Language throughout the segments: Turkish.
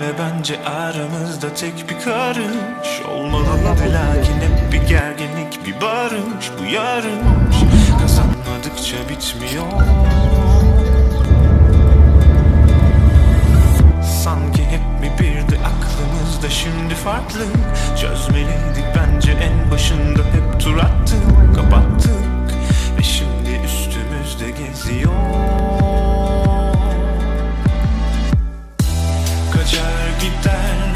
ve ben ve bence aramızda tek bir karış. Olmalıydı lakin hep bir gerginlik bir barış Bu yarış kazanmadıkça bitmiyor. Sanki hep mi birdi aklımızda şimdi farklı. Çözmeliydik bence en başında hep tur attık Kapattık. Ve şimdi üstümüzde geziyor Kaçar gider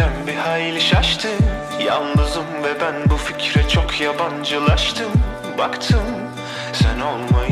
gecem bir hayli şaştı. Yalnızım ve ben bu fikre çok yabancılaştım. Baktım sen olmayınca